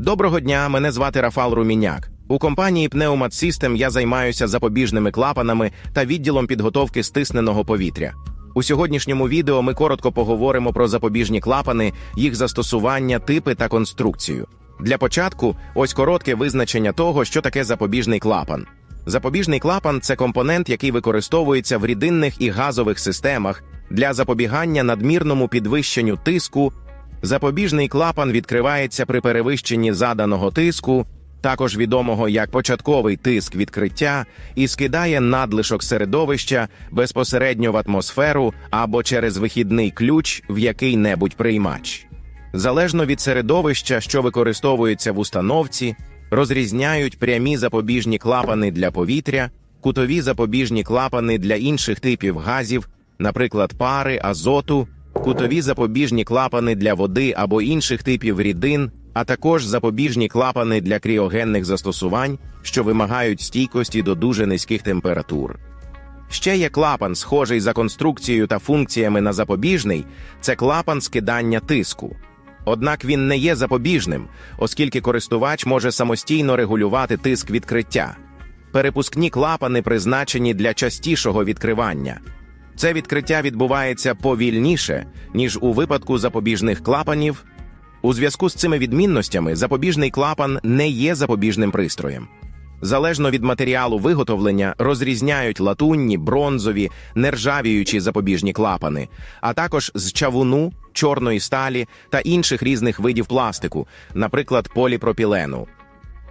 Доброго дня, мене звати Рафал Руміняк. У компанії Pneumat System я займаюся запобіжними клапанами та відділом підготовки стисненого повітря. У сьогоднішньому відео ми коротко поговоримо про запобіжні клапани, їх застосування, типи та конструкцію. Для початку ось коротке визначення того, що таке запобіжний клапан. Запобіжний клапан це компонент, який використовується в рідинних і газових системах для запобігання надмірному підвищенню тиску. Запобіжний клапан відкривається при перевищенні заданого тиску, також відомого як початковий тиск відкриття, і скидає надлишок середовища безпосередньо в атмосферу або через вихідний ключ в який-небудь приймач. Залежно від середовища, що використовується в установці, розрізняють прямі запобіжні клапани для повітря, кутові запобіжні клапани для інших типів газів, наприклад, пари, азоту, кутові запобіжні клапани для води або інших типів рідин, а також запобіжні клапани для кріогенних застосувань, що вимагають стійкості до дуже низьких температур. Ще є клапан, схожий за конструкцією та функціями на запобіжний, це клапан скидання тиску. Однак він не є запобіжним, оскільки користувач може самостійно регулювати тиск відкриття. Перепускні клапани призначені для частішого відкривання. Це відкриття відбувається повільніше, ніж у випадку запобіжних клапанів. У зв'язку з цими відмінностями запобіжний клапан не є запобіжним пристроєм. Залежно від матеріалу виготовлення розрізняють латунні, бронзові, нержавіючі запобіжні клапани, а також з чавуну, чорної сталі та інших різних видів пластику, наприклад, поліпропілену.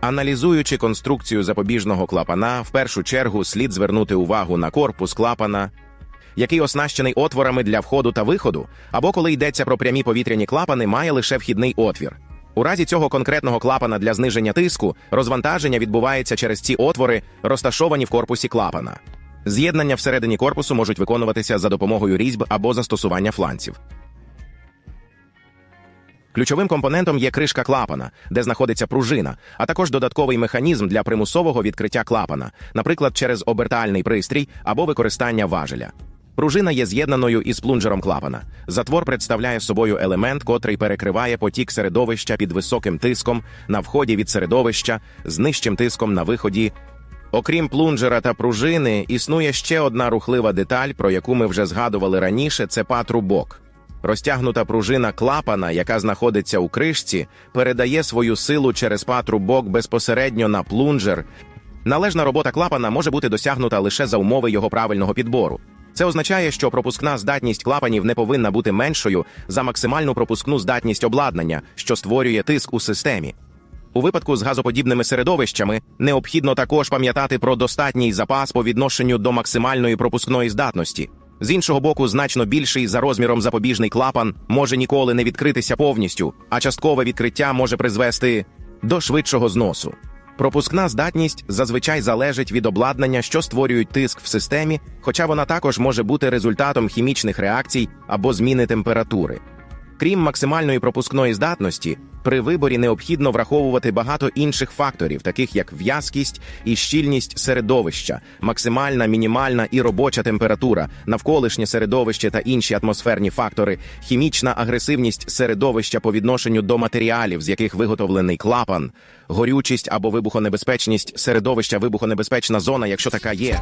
Аналізуючи конструкцію запобіжного клапана, в першу чергу слід звернути увагу на корпус клапана, який оснащений отворами для входу та виходу, або коли йдеться про прямі повітряні клапани, має лише вхідний отвір. У разі цього конкретного клапана для зниження тиску розвантаження відбувається через ці отвори, розташовані в корпусі клапана. З'єднання всередині корпусу можуть виконуватися за допомогою різьб або застосування фланців. Ключовим компонентом є кришка клапана, де знаходиться пружина, а також додатковий механізм для примусового відкриття клапана, наприклад, через обертальний пристрій або використання важеля. Пружина є з'єднаною із плунжером клапана. Затвор представляє собою елемент, котрий перекриває потік середовища під високим тиском на вході від середовища з нижчим тиском на виході. Окрім плунжера та пружини, існує ще одна рухлива деталь, про яку ми вже згадували раніше, це патрубок. Розтягнута пружина клапана, яка знаходиться у кришці, передає свою силу через патрубок безпосередньо на плунжер. Належна робота клапана може бути досягнута лише за умови його правильного підбору. Це означає, що пропускна здатність клапанів не повинна бути меншою за максимальну пропускну здатність обладнання, що створює тиск у системі. У випадку з газоподібними середовищами необхідно також пам'ятати про достатній запас по відношенню до максимальної пропускної здатності. З іншого боку, значно більший за розміром запобіжний клапан може ніколи не відкритися повністю, а часткове відкриття може призвести до швидшого зносу. Пропускна здатність зазвичай залежить від обладнання, що створюють тиск в системі, хоча вона також може бути результатом хімічних реакцій або зміни температури. Крім максимальної пропускної здатності, при виборі необхідно враховувати багато інших факторів, таких як в'язкість і щільність середовища, максимальна, мінімальна і робоча температура, навколишнє середовище та інші атмосферні фактори, хімічна агресивність середовища по відношенню до матеріалів, з яких виготовлений клапан, горючість або вибухонебезпечність середовища, вибухонебезпечна зона, якщо така є.